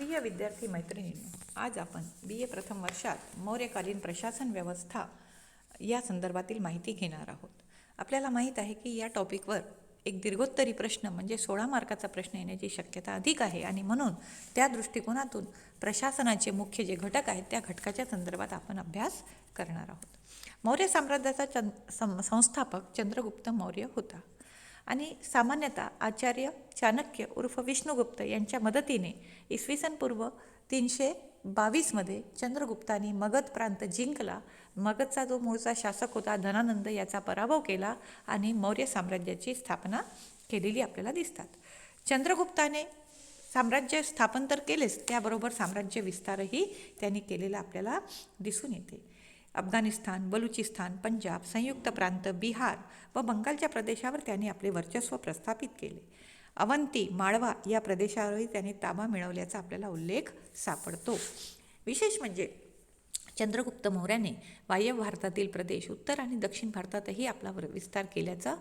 प्रिय विद्यार्थी मैत्रिणींनो आज आपण बी ए प्रथम वर्षात मौर्यकालीन प्रशासन व्यवस्था या संदर्भातील माहिती घेणार आहोत. आपल्याला माहीत आहे की या टॉपिकवर एक दीर्घोत्तरी प्रश्न म्हणजे सोळा मार्काचा प्रश्न येण्याची शक्यता अधिक आहे आणि म्हणून त्या दृष्टिकोनातून प्रशासनाचे मुख्य जे घटक आहेत त्या घटकाच्या संदर्भात आपण अभ्यास करणार आहोत. मौर्य साम्राज्याचा चंद सं संस्थापक चंद्रगुप्त मौर्य होता. आणि सामान्यतः आचार्य चाणक्य उर्फ विष्णुगुप्त यांच्या मदतीने इसवी सन पूर्व तीनशे बावीसमध्ये चंद्रगुप्ताने मगध प्रांत जिंकला. मगधचा जो मूळचा शासक होता धनानंद याचा पराभव केला आणि मौर्य साम्राज्याची स्थापना केलेली आपल्याला दिसतात. चंद्रगुप्ताने साम्राज्य स्थापन तर केलेच त्याबरोबर साम्राज्य विस्तारही त्यांनी केलेला आपल्याला दिसून येते. अफगाणिस्तान बलुचिस्तान पंजाब संयुक्त प्रांत बिहार व बंगालच्या प्रदेशावर त्यांनी आपले वर्चस्व प्रस्थापित केले. अवंती माळवा या प्रदेशावरही त्यांनी ताबा मिळवल्याचा आपल्याला उल्लेख सापडतो. विशेष म्हणजे चंद्रगुप्त मौर्याने वायव्य भारतातील प्रदेश उत्तर आणि दक्षिण भारतातही आपला विस्तार केल्याचं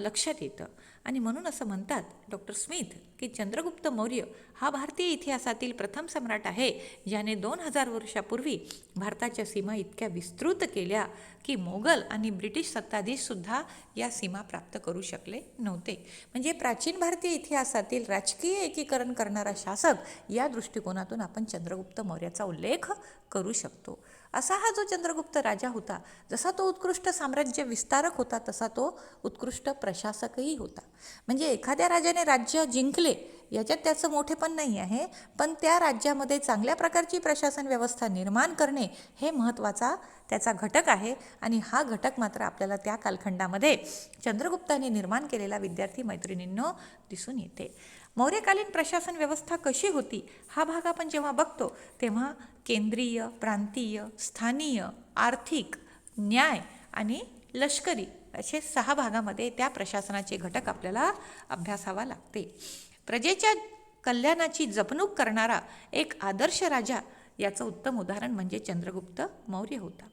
लक्षात येतं. आणि म्हणून असं म्हणतात डॉक्टर स्मिथ की चंद्रगुप्त मौर्य हा भारतीय इतिहासातील प्रथम सम्राट आहे ज्याने दोन हजार वर्षापूर्वी भारताच्या सीमा इतक्या विस्तृत केल्या की मोगल आणि ब्रिटिश सत्ताधीशसुद्धा या सीमा प्राप्त करू शकले नव्हते. म्हणजे प्राचीन भारतीय इतिहासातील राजकीय एकीकरण करणारा शासक या दृष्टिकोनातून आपण चंद्रगुप्त मौर्याचा उल्लेख करू शकतो. असा हा जो चंद्रगुप्त राजा होता जसा तो उत्कृष्ट साम्राज्य विस्तारक होता तसा तो उत्कृष्ट प्रशासकही होता. म्हणजे एखाद्या राजाने राज्य जिंकले याच्यात त्याचं मोठेपण नाही आहे पण त्या राज्यामध्ये चांगल्या प्रकारची प्रशासन व्यवस्था निर्माण करणे हे महत्त्वाचा त्याचा घटक आहे. आणि हा घटक मात्र आपल्याला त्या कालखंडामध्ये चंद्रगुप्ताने निर्माण केलेला विद्यार्थी मैत्रिणींनो दिसून येते. मौर्यकालीन प्रशासन व्यवस्था कशी होती हा भाग आपण जेव्हा बघतो तेव्हा केंद्रीय प्रांतीय स्थानीय आर्थिक न्याय आणि लष्करी असे सहा भागामध्ये त्या प्रशासनाचे घटक आपल्याला अभ्यासावा लागते. प्रजेच्या कल्याणाची जपणूक करणारा एक आदर्श राजा याचं उत्तम उदाहरण म्हणजे चंद्रगुप्त मौर्य होता.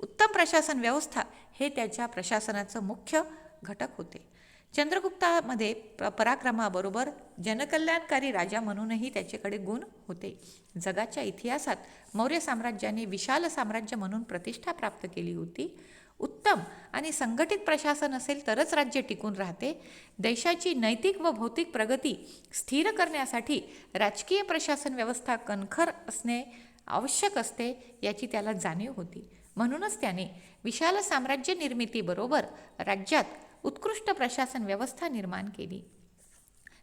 उत्तम प्रशासन व्यवस्था हे त्याच्या प्रशासनाचं मुख्य घटक होते. चंद्रगुप्तामध्ये प पराक्रमाबरोबर जनकल्याणकारी राजा म्हणूनही त्याच्याकडे गुण होते. जगाच्या इतिहासात मौर्य साम्राज्याने विशाल साम्राज्य म्हणून प्रतिष्ठा प्राप्त केली होती. उत्तम आणि संघटित प्रशासन असेल तरच राज्य टिकून राहते. देशाची नैतिक व भौतिक प्रगती स्थिर करण्यासाठी राजकीय प्रशासन व्यवस्था कणखर असणे आवश्यक असते याची त्याला जाणीव होती. म्हणूनच त्याने विशाल साम्राज्य निर्मितीबरोबर राज्यात उत्कृष्ट प्रशासन व्यवस्था निर्माण केली.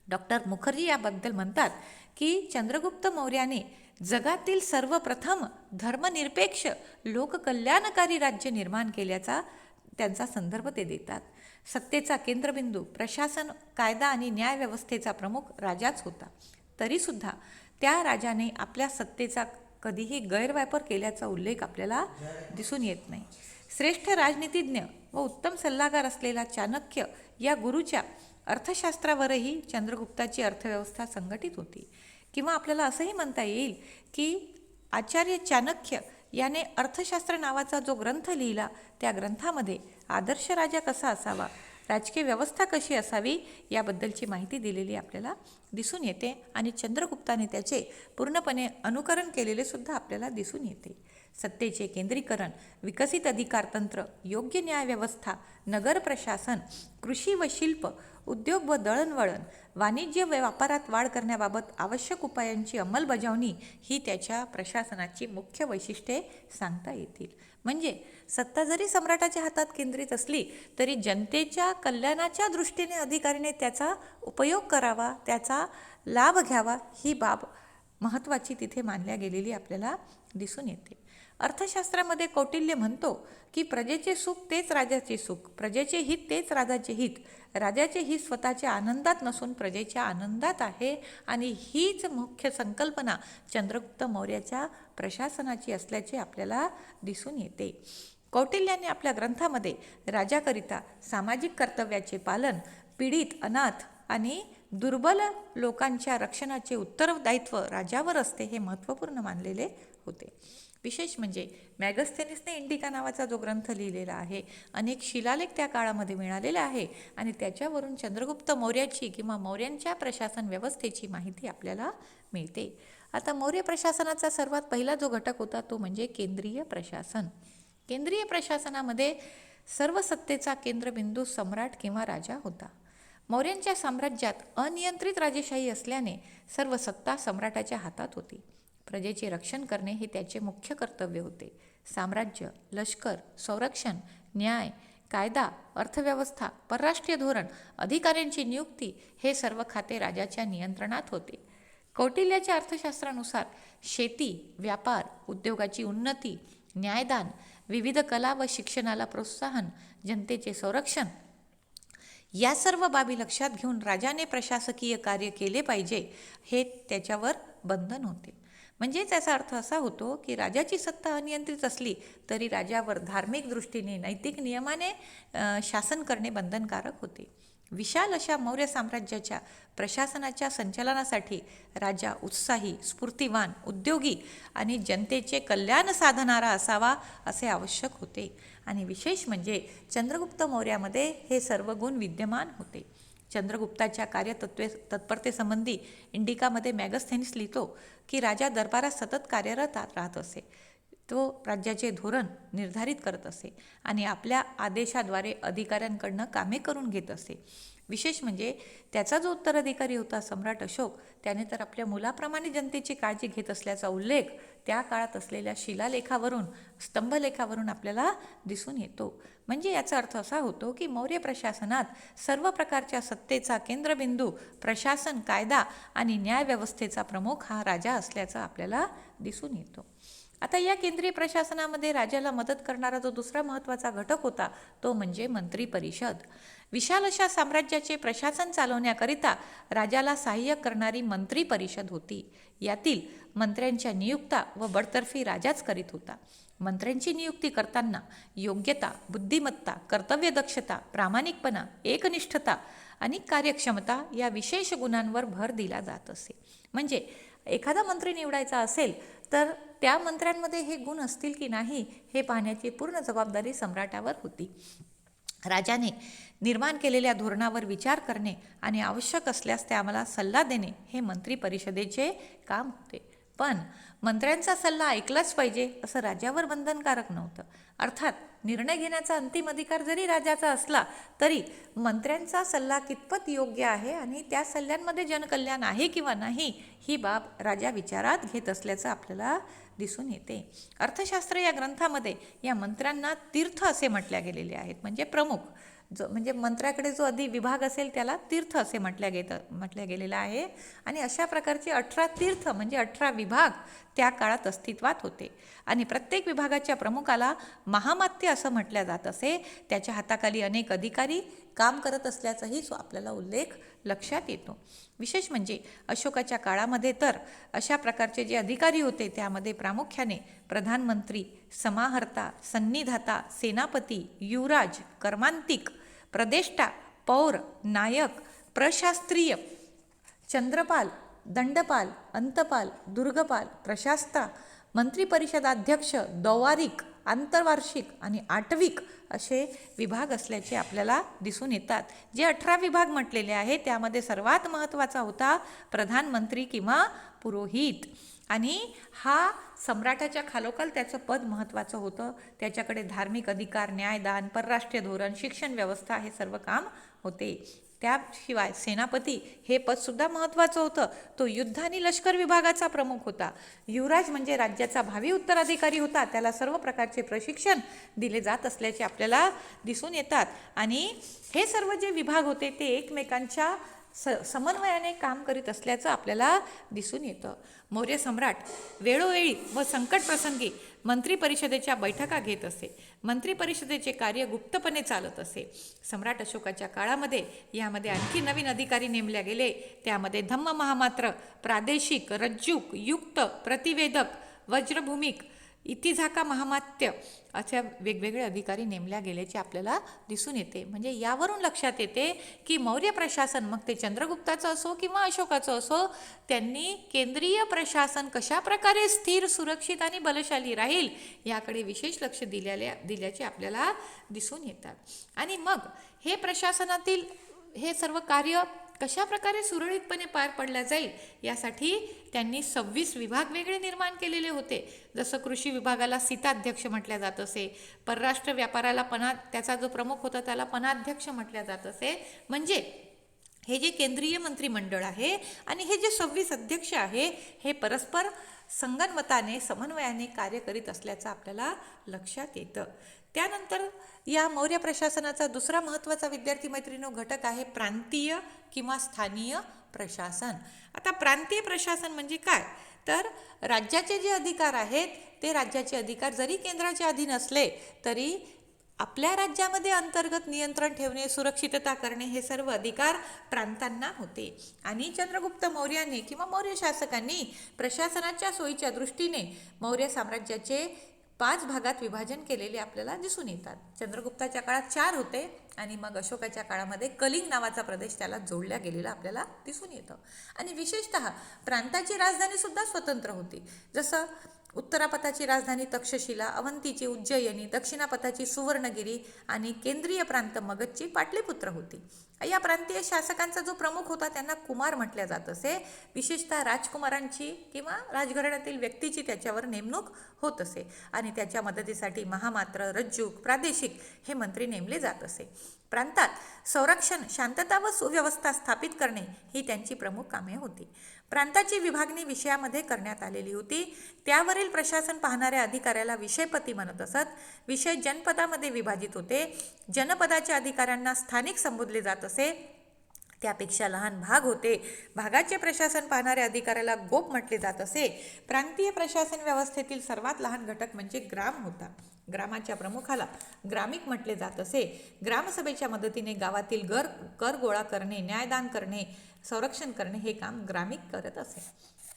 डॉक्टर मुखर्जी याबद्दल म्हणतात की चंद्रगुप्त मौर्याने जगातील सर्वप्रथम धर्मनिरपेक्ष लोककल्याणकारी राज्य निर्माण केल्याचा त्यांचा संदर्भ ते देतात. सत्तेचा केंद्रबिंदू प्रशासन कायदा आणि न्यायव्यवस्थेचा प्रमुख राजाच होता. तरीसुद्धा त्या राजाने आपल्या सत्तेचा कधीही गैरवापर केल्याचा उल्लेख आपल्याला दिसून येत नाही. श्रेष्ठ राजनीतिज्ञ व उत्तम सल्लागार असलेला चाणक्य या गुरुच्या अर्थशास्त्रावरही चंद्रगुप्ताची अर्थव्यवस्था संघटित होती. किंवा आपल्याला असंही म्हणता येईल की आचार्य चाणक्य याने अर्थशास्त्र नावाचा जो ग्रंथ लिहिला त्या ग्रंथामध्ये आदर्श राजा कसा असावा राजकीय व्यवस्था कशी असावी याबद्दलची माहिती दिलेली आपल्याला दिसून येते आणि चंद्रगुप्ताने त्याचे पूर्णपणे अनुकरण केलेले सुद्धा आपल्याला दिसून येते. सत्तेचे केंद्रीकरण विकसित अधिकारतंत्र योग्य न्यायव्यवस्था नगर प्रशासन कृषी व शिल्प उद्योग व दळणवळण वाणिज्य व व्यापारात वाढ करण्याबाबत आवश्यक उपायांची अंमलबजावणी ही त्याच्या प्रशासनाची मुख्य वैशिष्ट्ये सांगता येतील. म्हणजे सत्ता जरी सम्राटाच्या हातात केंद्रित असली तरी जनतेच्या कल्याणाच्या दृष्टीने अधिकारीने त्याचा उपयोग करावा त्याचा लाभ घ्यावा ही बाब महत्त्वाची तिथे मानल्या गेलेली आपल्याला दिसून येते. अर्थशास्त्रामध्ये कौटिल्य म्हणतो की प्रजेचे सुख तेच राजाचे सुख प्रजेचे हित तेच राजाचे हित. राजाचे हित स्वतःच्या आनंदात नसून प्रजेच्या आनंदात आहे आणि हीच मुख्य संकल्पना चंद्रगुप्त मौर्याच्या प्रशासनाची असल्याचे आपल्याला दिसून येते. कौटिल्याने आपल्या ग्रंथामध्ये राजाकरिता सामाजिक कर्तव्याचे पालन पीडित अनाथ आणि दुर्बल लोकांच्या रक्षणाचे उत्तरदायित्व राजावर असते हे महत्त्वपूर्ण मानलेले होते. विशेष म्हणजे मॅगस्थेनिसने इंडिका नावाचा जो ग्रंथ लिहिलेला आहे अनेक शिलालेख त्या काळामध्ये मिळालेला आहे आणि त्याच्यावरून चंद्रगुप्त मौर्याची किंवा मौर्यांच्या प्रशासन व्यवस्थेची माहिती आपल्याला मिळते. आता मौर्य प्रशासनाचा सर्वात पहिला जो घटक होता तो म्हणजे केंद्रीय प्रशासन. केंद्रीय प्रशासनामध्ये सर्व सत्तेचा केंद्रबिंदू सम्राट किंवा राजा होता. मौर्यांच्या साम्राज्यात अनियंत्रित राजेशाही असल्याने सर्व सत्ता सम्राटाच्या हातात होती. प्रजेचे रक्षण करणे हे त्याचे मुख्य कर्तव्य होते. साम्राज्य लष्कर संरक्षण न्याय कायदा अर्थव्यवस्था परराष्ट्रीय धोरण अधिकाऱ्यांची नियुक्ती हे सर्व खाते राजाच्या नियंत्रणात होते. कौटिल्याच्या अर्थशास्त्रानुसार शेती व्यापार उद्योगाची उन्नती न्यायदान विविध कला व शिक्षणाला प्रोत्साहन जनतेचे संरक्षण या सर्व बाबी लक्षात घेऊन राजाने प्रशासकीय कार्य केले पाहिजे हे त्याच्यावर बंधन होते. म्हणजेच याचा अर्थ असा होतो की राजाची सत्ता अनियंत्रित असली तरी राजावर धार्मिक दृष्टीने नैतिक नियमाने शासन करणे बंधनकारक होते. विशाल अशा मौर्य साम्राज्याच्या प्रशासनाच्या संचालनासाठी राजा उत्साही स्फूर्तिवान उद्योगी आणि जनतेचे कल्याण साधणारा असावा असे आवश्यक होते. आणि विशेष म्हणजे चंद्रगुप्त मौर्यामध्ये हे सर्व गुण विद्यमान होते. चंद्रगुप्ताच्या कार्यतत्वे तत्परतेसंबंधी इंडिकामध्ये मॅगस्थेनिस लिहितो की राजा दरबारात सतत कार्यरत राहत असे. तो राज्याचे धोरण निर्धारित करत असे आणि आपल्या आदेशाद्वारे अधिकाऱ्यांकडनं कामे करून घेत असे. विशेष म्हणजे त्याचा जो उत्तराधिकारी होता सम्राट अशोक त्याने तर आपल्या मुलाप्रमाणे जनतेची काळजी घेत असल्याचा उल्लेख त्या काळात असलेल्या शिलालेखावरून स्तंभलेखावरून आपल्याला दिसून येतो. म्हणजे याचा अर्थ असा होतो की मौर्य प्रशासनात सर्व प्रकारच्या सत्तेचा केंद्रबिंदू प्रशासन कायदा आणि न्यायव्यवस्थेचा प्रमुख हा राजा असल्याचा आपल्याला दिसून येतो. आता या केंद्रीय प्रशासनामध्ये राजाला मदत करणारा जो दुसरा महत्त्वाचा घटक होता तो म्हणजे मंत्री परिषद. विशाल अशा साम्राज्याचे प्रशासन चालवण्याकरिता राजाला सहाय्य करणारी मंत्री परिषद होती. यातील मंत्र्यांच्या नियुक्ता व बडतर्फी राजाच करीत होता. मंत्र्यांची नियुक्ती करताना योग्यता बुद्धिमत्ता कर्तव्यदक्षता प्रामाणिकपणा एकनिष्ठता आणि कार्यक्षमता या विशेष गुणांवर भर दिला जात असे. म्हणजे एखादा मंत्री निवडायचा असेल तर त्या मंत्र्यांमध्ये हे गुण असतील की नाही हे पाहण्याची पूर्ण जबाबदारी सम्राटावर होती. राजाने निर्माण केलेल्या धोरणावर विचार करणे आणि आवश्यक असल्यास ते आम्हाला सल्ला देणे हे मंत्री परिषदेचे काम होते. पण मंत्र्यांचा सल्ला ऐकलाच पाहिजे असं राजावर बंधनकारक नव्हतं. अर्थात निर्णय घेण्याचा अंतिम अधिकार जरी राजाचा असला तरी मंत्र्यांचा सल्ला कितपत योग्य आहे आणि त्या सल्ल्यांमध्ये जनकल्याण आहे किंवा नाही ही बाब राजा विचारात घेत असल्याचं आपल्याला दिसून येते. अर्थशास्त्र या ग्रंथामध्ये या मंत्र्यांना तीर्थ असे म्हटल्या गेलेले आहेत. म्हणजे प्रमुख जो म्हणजे मंत्र्याकडे जो आधी विभाग असेल त्याला तीर्थ असे म्हटल्या गेतं म्हटल्या गेलेलं आहे. आणि अशा प्रकारचे अठरा तीर्थ म्हणजे अठरा विभाग त्या काळात अस्तित्वात होते. आणि प्रत्येक विभागाच्या प्रमुखाला महामात्य असं म्हटल्या जात असे. त्याच्या हाताखाली अनेक अधिकारी काम करत असल्याचाही सो आपल्याला उल्लेख लक्षात येतो. विशेष म्हणजे अशोकाच्या काळामध्ये तर अशा प्रकारचे जे अधिकारी होते त्यामध्ये प्रामुख्याने प्रधानमंत्री समाहर्ता सन्निधाता सेनापती युवराज कर्मांतिक प्रदेष्टा पौर नायक प्रशास्त्रीय चंद्रपाल दंडपाल अंतपाल दुर्गपाल प्रशास्ता मंत्रिपरिषदाध्यक्ष दौवारिक आंतरवार्षिक आणि आठविक असे विभाग असल्याचे आपल्याला दिसून येतात. जे अठरा विभाग म्हटलेले आहे त्यामध्ये सर्वात महत्त्वाचा होता प्रधानमंत्री किंवा पुरोहित. आणि हा सम्राटाच्या खालोखाल त्याचं पद महत्त्वाचं होतं. त्याच्याकडे धार्मिक अधिकार न्यायदान परराष्ट्रीय धोरण शिक्षण व्यवस्था हे सर्व काम होते. त्याशिवाय सेनापती हे पदसुद्धा महत्त्वाचं होतं. तो युद्ध आणि लष्कर विभागाचा प्रमुख होता. युवराज म्हणजे राज्याचा भावी उत्तराधिकारी होता. त्याला सर्व प्रकारचे प्रशिक्षण दिले जात असल्याचे आपल्याला दिसून येतात. आणि हे सर्व जे विभाग होते ते एकमेकांच्या स समन्वयाने काम करीत असल्याचं आपल्याला दिसून येतं. मौर्य सम्राट वेळोवेळी व संकटप्रसंगी मंत्रिपरिषदेच्या बैठका घेत असे. मंत्रिपरिषदेचे कार्य गुप्तपणे चालत असे. सम्राट अशोकाच्या काळामध्ये यामध्ये आणखी नवीन अधिकारी नेमल्या गेले. त्यामध्ये धम्म महामात्र प्रादेशिक रज्जूक युक्त प्रतिवेदक वज्रभूमिक इतिझाका महामात्य. अशा वेगवेगळे अधिकारी नेमल्या गेल्याचे आपल्याला दिसून येते. म्हणजे यावरून लक्षात येते की मौर्य प्रशासन मग ते चंद्रगुप्ताचं असो किंवा अशोकाचं असो त्यांनी केंद्रीय प्रशासन कशा प्रकारे स्थिर सुरक्षित आणि बलशाली राहील याकडे विशेष लक्ष दिल्याले दिल्याचे आपल्याला दिसून येतात. आणि मग हे प्रशासनातील हे सर्व कार्य कशा प्रकारे सुरळीतपणे पार पडल्या जाईल यासाठी त्यांनी सव्वीस विभाग वेगळे निर्माण केलेले होते. जसं कृषी विभागाला सीताध्यक्ष म्हटल्या जात असे परराष्ट्र व्यापाराला पना त्याचा जो प्रमुख होता त्याला पनाध्यक्ष म्हटल्या जात असे. म्हणजे हे जे केंद्रीय मंत्रिमंडळ आहे आणि हे जे सव्वीस अध्यक्ष आहे हे परस्पर संगनमताने समन्वयाने कार्य करीत असल्याचं आपल्याला लक्षात येतं. त्यानंतर या मौर्य प्रशासनाचा दुसरा महत्त्वाचा विद्यार्थी मैत्रिणीनो घटक आहे प्रांतीय किंवा स्थानीय प्रशासन. आता प्रांतीय प्रशासन म्हणजे काय? तर राज्याचे जे अधिकार आहेत ते राज्याचे अधिकार जरी केंद्राच्या अधीन असले तरी आपल्या राज्यामध्ये अंतर्गत नियंत्रण ठेवणे सुरक्षितता करणे हे सर्व अधिकार प्रांतांना होते. आणि चंद्रगुप्त मौर्याने किंवा मौर्य शासकांनी प्रशासनाच्या सोयीच्या दृष्टीने मौर्य साम्राज्याचे पाच भागात विभाजन केलेले आपल्याला दिसून येतात. चंद्रगुप्ताच्या काळात चार होते आणि मग अशोकाच्या काळामध्ये कलिंग नावाचा प्रदेश त्याला जोडल्या गेलेला आपल्याला दिसून येतं. आणि विशेषत प्रांताची राजधानी सुद्धा स्वतंत्र होती. जसं उत्तरापथाची राजधानी तक्षशिला अवंतीची उज्जयिनी दक्षिणापथाची सुवर्णगिरी आणि केंद्रीय प्रांत मगधची पाटलीपुत्र होती. या प्रांतीय शासकांचा जो प्रमुख होता त्यांना कुमार म्हटल्या जात असे. विशेषतः राजकुमारांची किंवा राजघराण्यातील व्यक्तीची त्याच्यावर नेमणूक होत असे आणि त्याच्या मदतीसाठी महामात्र रज्जूक प्रादेशिक हे मंत्री नेमले जात असे. प्रांतात संरक्षण शांतता व सुव्यवस्था स्थापित करणे ही त्यांची प्रमुख कामे होती. प्रांताची विभागणी विषयामध्ये करण्यात आलेली होती. त्यावरील प्रशासन पाहणाऱ्या अधिकाऱ्याला विषयपती म्हणत असत. विषय जनपदामध्ये विभाजित होते. जनपदाच्या अधिकाऱ्यांना स्थानिक संबोधले जात असे. त्यापेक्षा लहान भाग होते. भागाचे प्रशासन पाहणाऱ्या अधिकाऱ्याला गोप म्हटले जात असे. प्रांतीय प्रशासन व्यवस्थेतील सर्वात लहान घटक म्हणजे ग्राम होता. ग्रामाच्या प्रमुखाला ग्रामिक म्हटले जात असे. ग्रामसभेच्या मदतीने गावातील गर कर गोळा करणे न्यायदान करणे संरक्षण करणे हे काम ग्रामिक करत असे.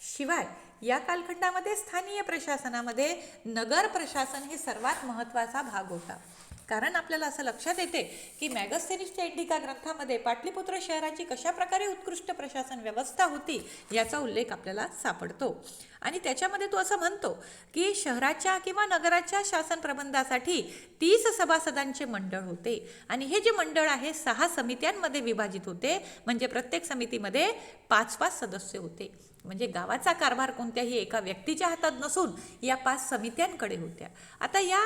शिवाय या कालखंडामध्ये स्थानीय प्रशासनामध्ये नगर प्रशासन हे सर्वात महत्त्वाचा भाग होता. कारण आपल्याला असं लक्षात येते की मॅगस्थेनिसच्या इंडिका ग्रंथामध्ये पाटलीपुत्र शहराची कशा प्रकारे उत्कृष्ट प्रशासन व्यवस्था होती याचा उल्लेख आपल्याला सापडतो. आणि त्याच्यामध्ये तो असं म्हणतो की शहराच्या किंवा नगराच्या शासन प्रबंधासाठी तीस सभासदांचे मंडळ होते. आणि हे जे मंडळ आहे सहा समित्यांमध्ये विभाजित होते. म्हणजे प्रत्येक समितीमध्ये पाच पाच सदस्य होते. म्हणजे गावाचा कारभार कोणत्याही एका व्यक्तीच्या हातात नसून या पाच समित्यांकडे होत्या. आता या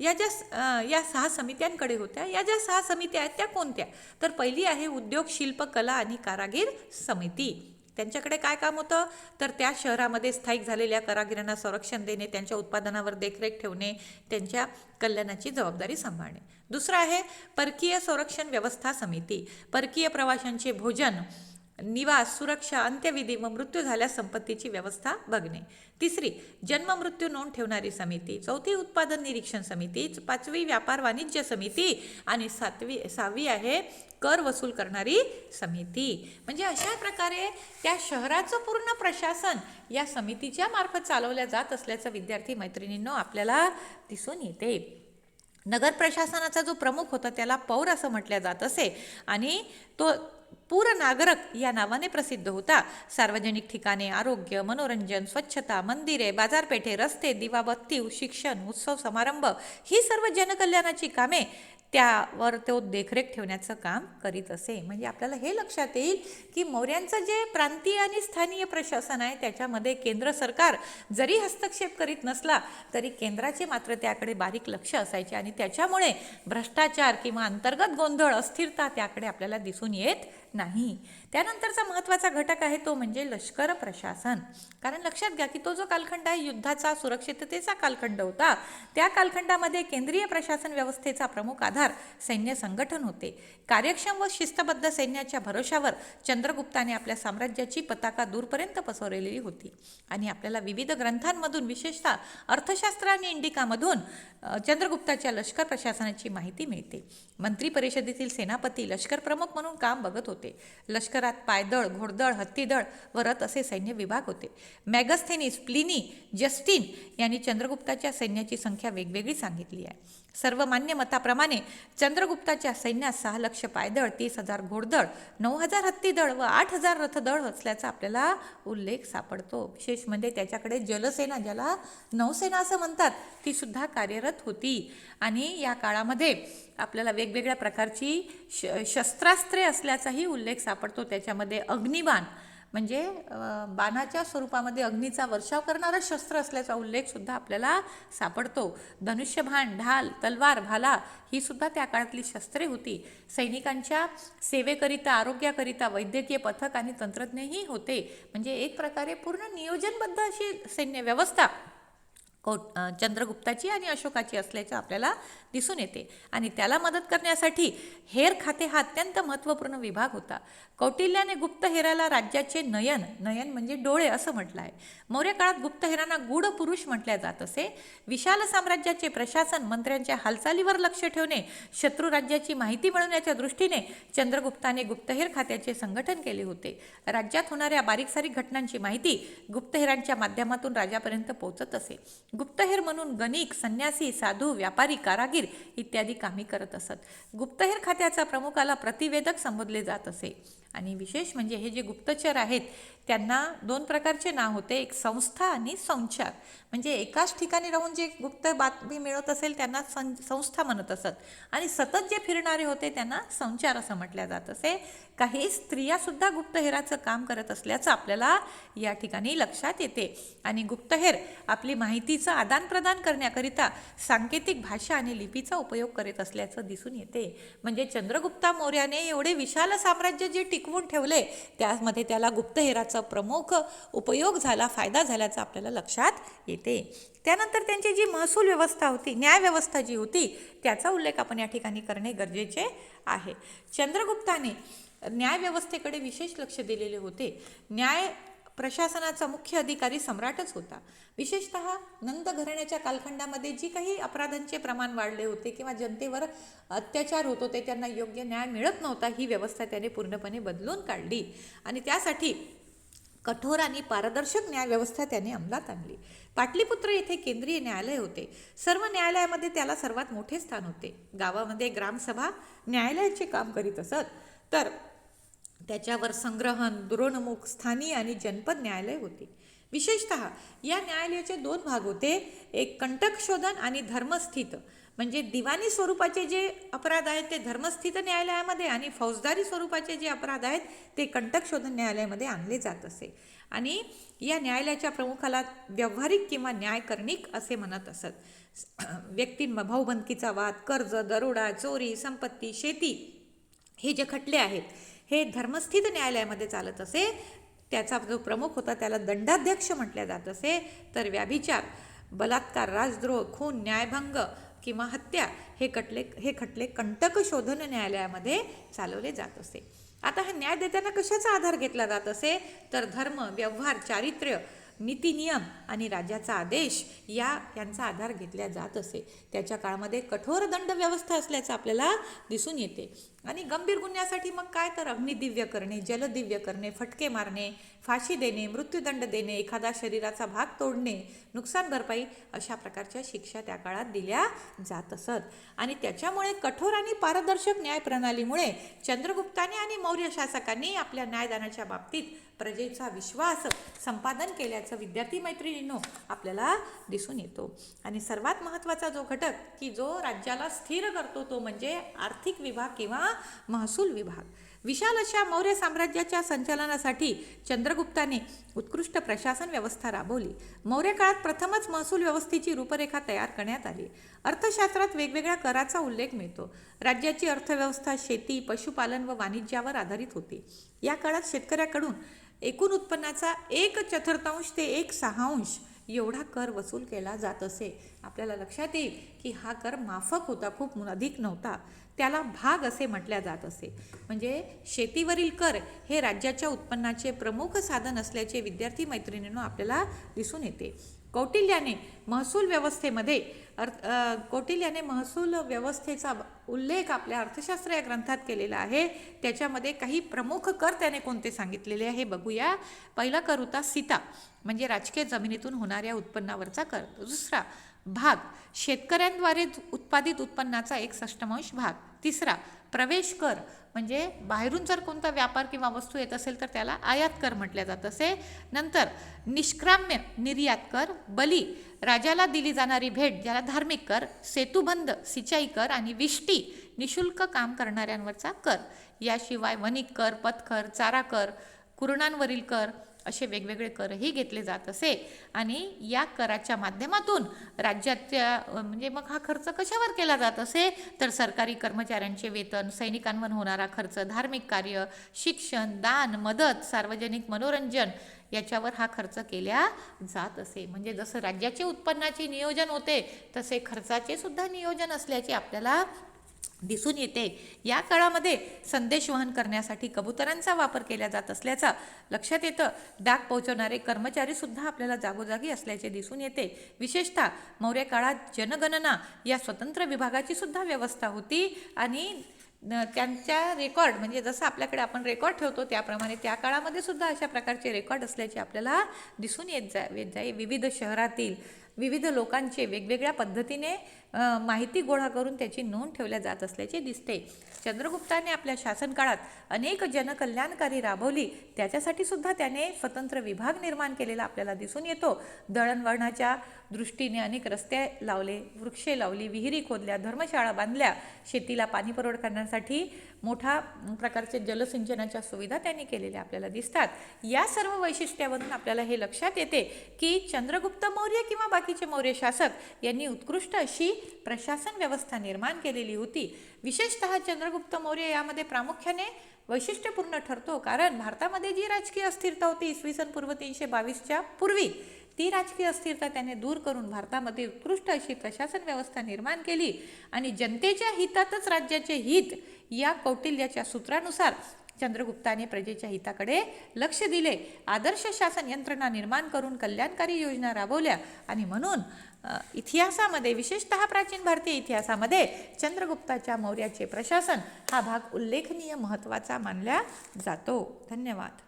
या ज्या या सहा समित्यांकडे होत्या या ज्या सहा समित्या आहेत त्या कोणत्या? तर पहिली आहे उद्योग शिल्प कला आणि कारागीर समिती. त्यांच्याकडे काय काम होतं? तर त्या शहरामध्ये स्थायिक झालेल्या कारागिरांना संरक्षण देणे त्यांच्या उत्पादनावर देखरेख ठेवणे त्यांच्या कल्याणाची जबाबदारी सांभाळणे. दुसरं आहे परकीय संरक्षण व्यवस्था समिती. परकीय प्रवाशांचे भोजन निवास सुरक्षा अंत्यविधी व मृत्यू झाल्यास संपत्तीची व्यवस्था बघणे. तिसरी जन्म मृत्यू नोंद ठेवणारी समिती. चौथी उत्पादन निरीक्षण समिती. पाचवी व्यापार वाणिज्य समिती. आणि सातवी सहावी आहे कर वसूल करणारी समिती. म्हणजे अशा प्रकारे त्या शहराचं पूर्ण प्रशासन या समितीच्या मार्फत चालवल्या जात असल्याचं विद्यार्थी मैत्रिणींनो आपल्याला दिसून येते. नगर प्रशासनाचा जो प्रमुख होता त्याला पौर असं म्हटलं जात असे. आणि तो पूर नागरक या नावाने प्रसिद्ध होता. सार्वजनिक ठिकाणे आरोग्य मनोरंजन स्वच्छता मंदिरे बाजारपेठे रस्ते दिवाबत्ती शिक्षण उत्सव समारंभ ही सर्व जनकल्याणाची कामे त्यावर तो देखरेख ठेवण्याचं काम करीत असे. म्हणजे आपल्याला हे लक्षात येईल की मौर्यांचं जे प्रांतीय आणि स्थानीय प्रशासन आहे त्याच्यामध्ये केंद्र सरकार जरी हस्तक्षेप करीत नसला तरी केंद्राचे मात्र त्याकडे बारीक लक्ष असायचे आणि त्याच्यामुळे भ्रष्टाचार किंवा अंतर्गत गोंधळ अस्थिरता त्याकडे आपल्याला दिसून येत नाही. त्यानंतरचा महत्त्वाचा घटक आहे तो म्हणजे लष्कर प्रशासन. कारण लक्षात घ्या की तो जो कालखंड आहे युद्धाचा सुरक्षिततेचा कालखंड होता त्या कालखंडामध्ये केंद्रीय प्रशासन व्यवस्थेचा प्रमुख आधार सैन्य संघटन होते. कार्यक्षम व शिस्तबद्ध सैन्याच्या भरोशावर चंद्रगुप्ताने आपल्या साम्राज्याची पताका दूरपर्यंत पसरवलेली होती. आणि आपल्याला विविध ग्रंथांमधून विशेषतः अर्थशास्त्र आणि इंडिकामधून चंद्रगुप्ताच्या लष्कर प्रशासनाची माहिती मिळते. मंत्री परिषदेतील सेनापती लष्कर प्रमुख म्हणून काम बघत होते. होते. लष्करात पायदळ घोडदळ हत्तीदळ व रथ असे सैन्य विभाग होते. मॅगस्थेनिस प्लिनी जस्टिन यांनी चंद्रगुप्ताच्या सैन्याची संख्या वेगवेगळी सांगितली आहे. सर्वमान्य मताप्रमाणे चंद्रगुप्ताच्या सैन्यात सहा लक्ष पायदळ तीस हजार घोडदळ नऊ हजार हत्तीदळ व आठ हजार रथदळ असल्याचा आपल्याला उल्लेख सापडतो. विशेष म्हणजे त्याच्याकडे जलसेना ज्याला नौसेना असं म्हणतात ती सुद्धा कार्यरत होती. आणि या काळामध्ये आपल्याला वेगवेगळ्या प्रकारची श शस्त्रास्त्रे असल्याचाही उल्लेख सापडतो. त्याच्यामध्ये अग्निबाण म्हणजे बाणाच्या स्वरूपामध्ये अग्नीचा वर्षाव करणारं शस्त्र असल्याचा उल्लेखसुद्धा आपल्याला सापडतो. धनुष्यबाण ढाल तलवार भाला ही सुद्धा त्या काळातली शस्त्रे होती. सैनिकांच्या सेवेकरिता आरोग्याकरिता वैद्यकीय पथक आणि तंत्रज्ञही होते. म्हणजे एक प्रकारे पूर्ण नियोजनबद्ध अशी सैन्य व्यवस्था कौ चंद्रगुप्ताची आणि अशोकाची असल्याचं आपल्याला दिसून येते. आणि त्याला मदत करण्यासाठी हेर खाते हा अत्यंत महत्त्वपूर्ण विभाग होता. कौटिल्याने गुप्तहेराला राज्याचे नयन नयन म्हणजे डोळे असं म्हटलं आहे मौर्य काळात गुप्तहेरांना गूढ पुरुष म्हटल्या जात असे. विशाल साम्राज्याचे प्रशासन मंत्र्यांच्या हालचालीवर लक्ष ठेवणे शत्रू राज्याची माहिती मिळवण्याच्या दृष्टीने चंद्रगुप्ताने गुप्तहेर खात्याचे संघटन केले होते. राज्यात होणाऱ्या बारीक सारीक घटनांची माहिती गुप्तहेरांच्या माध्यमातून राजापर्यंत पोहोचत असे. गुप्तहेर म्हणून गणिक संन्यासी साधू व्यापारी कारागीर इत्यादी कामे करत असत. गुप्तहेर खात्याचा प्रमुखाला प्रतिवेदक संबोधले जात असे. आणि विशेष म्हणजे हे जे गुप्तचर आहेत त्यांना दोन प्रकारचे नाव होते एक संस्था आणि संचार. म्हणजे एकाच ठिकाणी राहून जे गुप्त बातमी मिळत असेल त्यांना सं संस्था म्हणत असत. आणि सतत जे फिरणारे होते त्यांना संचार असं म्हटल्या जात असे. काही स्त्रियासुद्धा गुप्तहेराचं काम करत असल्याचं आपल्याला या ठिकाणी लक्षात येते. आणि गुप्तहेर आपली माहितीचं आदानप्रदान करण्याकरिता सांकेतिक भाषा आणि लिपीचा उपयोग करीत असल्याचं दिसून येते. म्हणजे चंद्रगुप्ता मौर्याने एवढे विशाल साम्राज्य जे टिक टिकवून ठेवले. त्यामध्ये त्याला गुप्तहेराचा प्रमुख उपयोग झाला फायदा झाल्याचं आपल्याला लक्षात येते. त्यानंतर त्यांची जी महसूल व्यवस्था होती न्यायव्यवस्था जी होती त्याचा उल्लेख आपण या ठिकाणी करणे गरजेचे आहे. चंद्रगुप्ताने न्यायव्यवस्थेकडे विशेष लक्ष दिलेले होते. न्याय प्रशासनाचा मुख्य अधिकारी सम्राटच होता. विशेषत नंद घराण्याच्या कालखंडामध्ये जी काही अपराधांचे प्रमाण वाढले होते किंवा जनतेवर अत्याचार होत होते त्यांना योग्य न्याय मिळत नव्हता ही व्यवस्था त्याने पूर्णपणे बदलून काढली. आणि त्यासाठी कठोर आणि पारदर्शक न्यायव्यवस्था त्याने अंमलात आणली. पाटलीपुत्र येथे केंद्रीय न्यायालय होते. सर्व न्यायालयामध्ये त्याला सर्वात मोठे स्थान होते. गावामध्ये ग्रामसभा न्यायालयाचे काम करीत असत. तर त्याच्यावर संग्रहण दुरोणमुख स्थानीय आणि जनपद न्यायालय होते. विशेषत या न्यायालयाचे दोन भाग होते एक कंटक शोधन आणि धर्मस्थित. म्हणजे दिवाणी स्वरूपाचे जे अपराध आहेत ते धर्मस्थित न्यायालयामध्ये आणि फौजदारी स्वरूपाचे जे अपराध आहेत ते कंटक शोधन न्यायालयामध्ये आणले जात असे. आणि या न्यायालयाच्या प्रमुखाला व्यावहारिक किंवा न्यायकर्णिक असे म्हणत असत. व्यक्तीं भाऊबंदकीचा वाद कर्ज दरोडा चोरी संपत्ती शेती हे जे खटले आहेत हे धर्मस्थित न्यायालयामध्ये चालत असे त्याचा जो प्रमुख होता त्याला दंडाध्यक्ष म्हटल्या जात असे. तर व्याभिचार बलात्कार राजद्रोह खून न्यायभंग किंवा हत्या हे खटले हे खटले कंटक शोधन न्यायालयामध्ये चालवले जात असे. आता हा न्याय देताना कशाचा आधार घेतला जात असे? तर धर्म व्यवहार चारित्र्य नीती नियम आणि राजाचा आदेश या यांचा आधार घेतला जात असे. त्याच्या काळामध्ये कठोर दंड व्यवस्था असल्याचं आपल्याला दिसून येते. आणि गंभीर गुन्ह्यासाठी मग काय तर अग्निदिव्य करणे जलदिव्य करणे फटके मारणे फाशी देणे मृत्यूदंड देणे एखादा शरीराचा भाग तोडणे नुकसान भरपाई अशा प्रकारच्या शिक्षा त्या काळात दिल्या जात असत. आणि त्याच्यामुळे कठोर आणि पारदर्शक न्याय प्रणालीमुळे चंद्रगुप्ताने आणि मौर्य शासकांनी आपल्या न्यायदानाच्या बाबतीत प्रजेचा विश्वास संपादन केल्याचं विद्यार्थी मैत्रिणींनो आपल्याला दिसून येतो. आणि सर्वात महत्त्वाचा जो घटक की जो राज्याला स्थिर करतो तो म्हणजे आर्थिक विभाग किंवा महसूल विभाग. विशाल अशा मौर्य साम्राज्याच्या संचालनासाठी चंद्रगुप्ताने उत्कृष्ट प्रशासन व्यवस्था राबवली. मौर्य काळात प्रथमच महसूल व्यवस्थेची रूपरेखा तयार करण्यात आली. अर्थशास्त्रात वेगवेगळ्या कराचा उल्लेख मिळतो. राज्याची अर्थव्यवस्था शेती पशुपालन व वाणिज्यावर आधारित होती. या काळात शेतकऱ्याकडून एकूण उत्पन्नाचा एक चतुर्थांश ते एक सहांश एवढा कर वसूल केला जात असे. आपल्याला लक्षात येईल की हा कर माफक होता खूप अधिक नव्हता. त्याला भाग असे म्हटल्या जात असे. म्हणजे शेतीवरील कर हे राज्याच्या उत्पन्नाचे प्रमुख साधन असल्याचे विद्यार्थी मैत्रिणींनो आपल्याला दिसून येते. कौटिल्याने महसूल व्यवस्थेमध्ये अर्थ कौटिल्याने महसूल व्यवस्थेचा उल्लेख आपल्या अर्थशास्त्र या ग्रंथात केलेला आहे. त्याच्यामध्ये काही प्रमुख कर त्याने कोणते सांगितलेले आहे? बघूया. पहिला कर होता सीता. म्हणजे राजकीय जमिनीतून होणाऱ्या उत्पन्नावरचा कर. दुसरा भाग शेतकऱ्यांद्वारे उत्पादित उत्पन्नाचा एक षष्टमांश भाग. तिसरा प्रवेश कर म्हणजे बाहेरून जर कोणता व्यापार किंवा वस्तू येत असेल तर त्याला आयात कर म्हटल्या जात असे. नंतर निष्क्राम्य निर्यात कर बली राजाला दिली जाणारी भेट ज्याला धार्मिक कर सेतुबंद सिंचाई कर आणि विष्टी निशुल्क काम करणाऱ्यांवरचा कर. याशिवाय वणिक कर पथकर चारा कर कुरणांवरील कर असे वेगवेगळे करही घेतले जात असे. आणि या कराच्या माध्यमातून राज्याच्या म्हणजे मग हा खर्च कशावर केला जात असे? तर सरकारी कर्मचाऱ्यांचे वेतन सैनिकांवर होणारा खर्च धार्मिक कार्य शिक्षण दान मदत सार्वजनिक मनोरंजन याच्यावर हा खर्च केला जात असे. म्हणजे जसं राज्याचे उत्पन्नाचे नियोजन होते तसे खर्चाचे सुद्धा नियोजन असल्याचे आपल्याला दिसून येते. या काळामध्ये संदेश वहन करण्यासाठी कबुतरांचा वापर केला जात असल्याचा लक्षात येतं. डाक पोहोचवणारे कर्मचारी सुद्धा आपल्याला जागोजागी असल्याचे दिसून येते. विशेषतः मौर्य काळात जनगणना या स्वतंत्र विभागाची सुद्धा व्यवस्था होती आणि न- त्यांच्या रेकॉर्ड म्हणजे जसं आपल्याकडे आपण रेकॉर्ड ठेवतो त्याप्रमाणे त्या काळामध्ये सुद्धा अशा प्रकारचे रेकॉर्ड असल्याचे आपल्याला दिसून येत जा येत जाई. विविध शहरातील विविध लोकांचे वेगवेगळ्या पद्धतीने माहिती गोळा करून त्याची नोंद ठेवल्या जात असल्याचे दिसते. चंद्रगुप्ताने आपल्या शासनकाळात अनेक जनकल्याणकारी राबवली. त्याच्यासाठी सुद्धा त्याने स्वतंत्र विभाग निर्माण केलेला आपल्याला दिसून येतो. दळणवळणाच्या दृष्टीने अनेक रस्ते लावले वृक्षे लावली विहिरी खोदल्या धर्मशाळा बांधल्या. शेतीला पाणी पुरवठा करण्यासाठी मोठा प्रकारचे जलसिंचनाच्या सुविधा त्यांनी केलेल्या आपल्याला दिसतात. या सर्व वैशिष्ट्यावरून आपल्याला हे लक्षात येते की चंद्रगुप्त मौर्य किंवा बाकीचे मौर्य शासक यांनी उत्कृष्ट अशी प्रशासन व्यवस्था निर्माण केलेली होती. विशेषतः चंद्रगुप्त मौर्य यामध्ये प्रामुख्याने वैशिष्ट्यपूर्ण ठरतो कारण भारतामध्ये जी राजकीय अस्थिरता होती इसवी सन पूर्व तीनशे बावीसच्या पूर्वी ती राजकीय अस्थिरता त्याने दूर करून भारतामध्ये उत्कृष्ट अशी प्रशासन व्यवस्था निर्माण केली आणि जनतेच्या हितातच राज्याचे हित या कौटिल्याच्या सूत्रानुसार चंद्रगुप्ताने प्रजेच्या हिताकडे लक्ष दिले. आदर्श शासन यंत्रणा निर्माण करून कल्याणकारी योजना राबवल्या आणि म्हणून इतिहासामध्ये विशेषतः प्राचीन भारतीय इतिहासामध्ये चंद्रगुप्ताच्या मौर्याचे प्रशासन हा भाग उल्लेखनीय महत्त्वाचा मानला जातो. धन्यवाद.